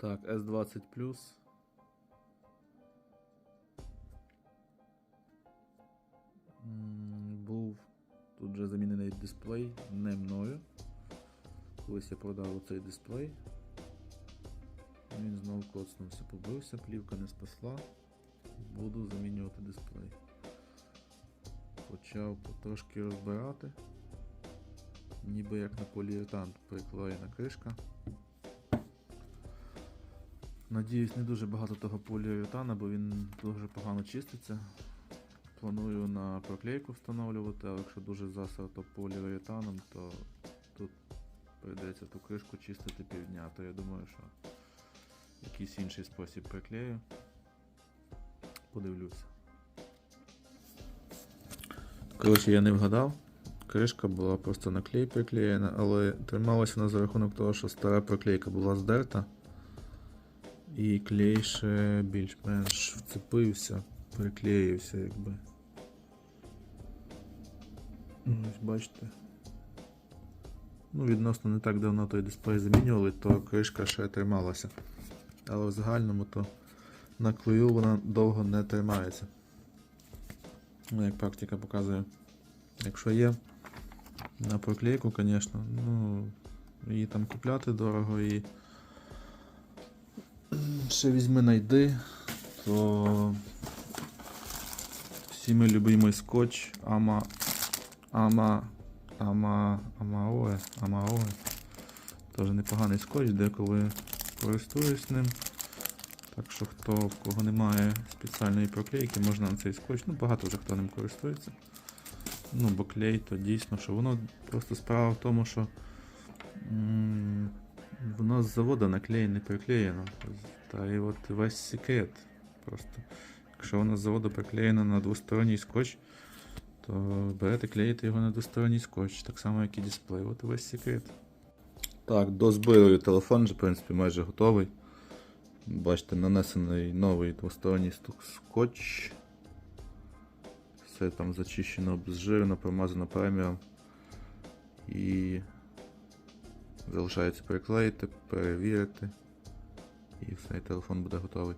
Так, S20 Plus. Був тут вже замінений дисплей не мною. Колись я продав оцей дисплей. Він знову коцнувся, побився, плівка не спасла. Буду замінювати дисплей. Почав потрошки розбирати. Ніби як на поліуретан приклеєна кришка. Надіюсь, не дуже багато того поліуретана, бо він дуже погано чиститься. Планую на проклейку встановлювати, але якщо дуже засрато поліуретаном, то тут прийдеться ту кришку чистити півдня. То я думаю, що якийсь інший спосіб приклею. Подивлюся. Коротше, я не вгадав. Кришка була просто на клей приклеєна, але трималася вона за рахунок того, що стара проклейка була здерта. І клей ще більш-менш вцепився, приклеївся якби. Ось бачите. Ну, відносно не так давно той дисплей замінювали, то кришка ще трималася. Але в загальному то на клею вона довго не тримається. Ну, як практика показує. Якщо є на проклейку, звісно, ну, її там купляти дорого і ще візьми найди, то всі ми любимий скотч Ама Ама Ама Амаоe Амаоe. Теж непоганий скотч, деколи користуюсь ним. Так що хто в кого немає спеціальної проклейки, можна на цей скотч. Ну, багато вже хто ним користується. Ну, бо клей, то дійсно, що воно просто справа в тому, що м, воно з заводу наклеєне, приклеєно. Та і от весь секрет. Просто. Якщо воно з заводу приклеєно на двосторонній скотч, то берете, клеїте його на двосторонній скотч, так само, як і дисплей. От весь секрет. Так, дозбирую телефон вже, в принципі, майже готовий. Бачите, нанесений новий двосторонній скотч. Все там зачищено, обезжирено, промазано преміум. І залишається переклеїти, перевірити. І все, і телефон буде готовий.